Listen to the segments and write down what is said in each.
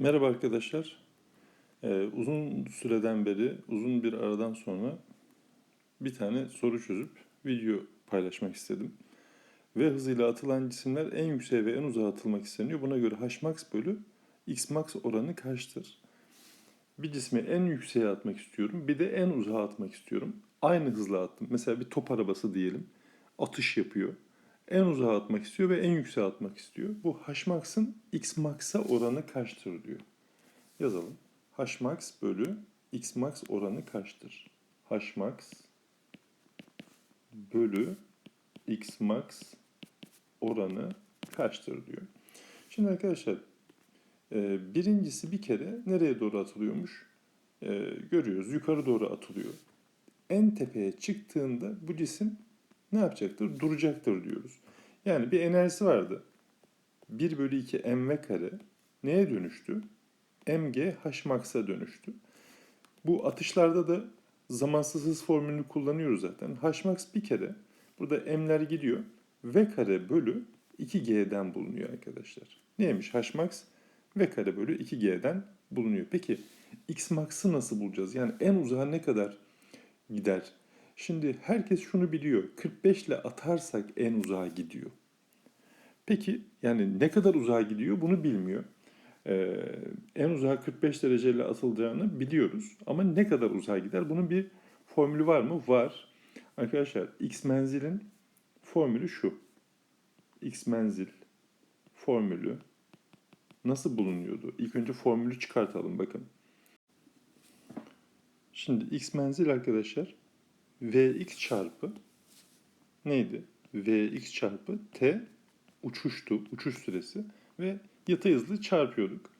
Merhaba arkadaşlar. Ee, uzun süreden beri, uzun bir aradan sonra bir tane soru çözüp video paylaşmak istedim. V hızıyla atılan cisimler en yükseğe ve en uzağa atılmak isteniyor. Buna göre Hmax bölü Xmax oranı kaçtır? Bir cismi en yükseğe atmak istiyorum, bir de en uzağa atmak istiyorum. Aynı hızla attım. Mesela bir top arabası diyelim, atış yapıyor. En uzağa atmak istiyor ve en yükseğe atmak istiyor. Bu Hmax'ın Xmax'a oranı kaçtır diyor. Yazalım. Hmax bölü Xmax oranı kaçtır? Hmax bölü Xmax oranı kaçtır diyor. Şimdi arkadaşlar e, birincisi bir kere nereye doğru atılıyormuş? E, görüyoruz. Yukarı doğru atılıyor. En tepeye çıktığında bu cisim ne yapacaktır? Duracaktır diyoruz. Yani bir enerjisi vardı. 1 bölü 2 mv kare neye dönüştü? mg hmax'a dönüştü. Bu atışlarda da zamansız hız formülünü kullanıyoruz zaten. hmax bir kere burada m'ler gidiyor. v kare bölü 2g'den bulunuyor arkadaşlar. Neymiş hmax? v kare bölü 2g'den bulunuyor. Peki xmax'ı nasıl bulacağız? Yani en uzağa ne kadar gider? Şimdi herkes şunu biliyor. 45 ile atarsak en uzağa gidiyor. Peki yani ne kadar uzağa gidiyor bunu bilmiyor. Ee, en uzağa 45 dereceyle atıldığını biliyoruz. Ama ne kadar uzağa gider? Bunun bir formülü var mı? Var. Arkadaşlar x menzilin formülü şu. x menzil formülü nasıl bulunuyordu? İlk önce formülü çıkartalım bakın. Şimdi x menzil arkadaşlar Vx çarpı neydi? Vx çarpı t uçuştu, uçuş süresi ve yatay hızlı çarpıyorduk.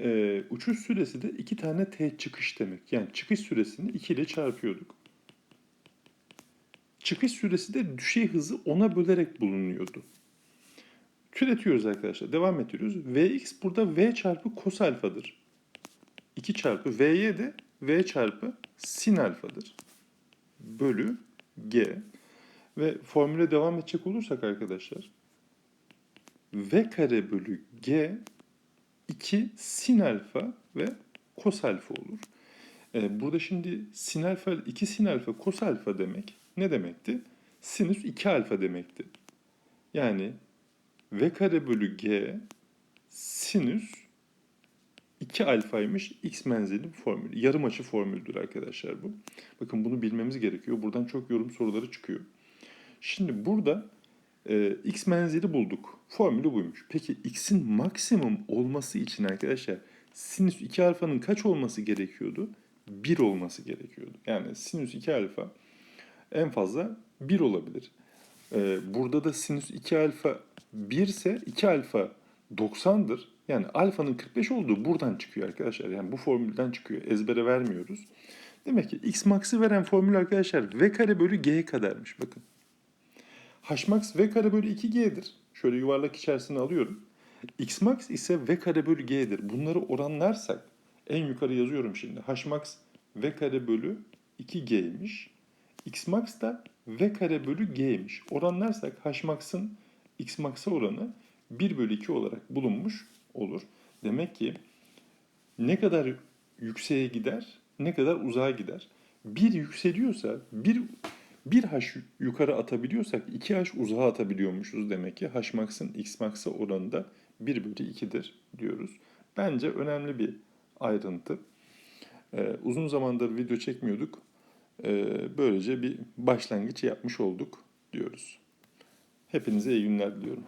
Ee, uçuş süresi de iki tane t çıkış demek. Yani çıkış süresini 2 ile çarpıyorduk. Çıkış süresi de düşey hızı ona bölerek bulunuyordu. Türetiyoruz arkadaşlar. Devam ediyoruz. Vx burada v çarpı kos alfadır. 2 çarpı vy de v çarpı sin alfadır bölü g ve formüle devam edecek olursak arkadaşlar v kare bölü g 2 sin alfa ve kos alfa olur. Ee, burada şimdi sin alfa 2 sin alfa kos alfa demek ne demekti? Sinüs 2 alfa demekti. Yani v kare bölü g sinüs 2 alfaymış x menzilin formülü. Yarım açı formüldür arkadaşlar bu. Bakın bunu bilmemiz gerekiyor. Buradan çok yorum soruları çıkıyor. Şimdi burada e, x menzili bulduk. Formülü buymuş. Peki x'in maksimum olması için arkadaşlar sinüs 2 alfanın kaç olması gerekiyordu? 1 olması gerekiyordu. Yani sinüs 2 alfa en fazla 1 olabilir. E, burada da sinüs 2 alfa 1 ise 2 alfa 90'dır. Yani alfanın 45 olduğu buradan çıkıyor arkadaşlar. Yani bu formülden çıkıyor. Ezbere vermiyoruz. Demek ki x max'ı veren formül arkadaşlar v kare bölü g kadarmış. Bakın. h max v kare bölü 2g'dir. Şöyle yuvarlak içerisine alıyorum. x max ise v kare bölü g'dir. Bunları oranlarsak en yukarı yazıyorum şimdi. h max v kare bölü 2g'ymiş. x max da v kare bölü g'ymiş. Oranlarsak h max'ın x max'a oranı 1 bölü 2 olarak bulunmuş olur. Demek ki ne kadar yükseğe gider, ne kadar uzağa gider. Bir yükseliyorsa, bir bir h yukarı atabiliyorsak 2 h uzağa atabiliyormuşuz demek ki. h max'ın x max'a oranı da 1 bölü 2'dir diyoruz. Bence önemli bir ayrıntı. Ee, uzun zamandır video çekmiyorduk. Ee, böylece bir başlangıç yapmış olduk diyoruz. Hepinize iyi günler diliyorum.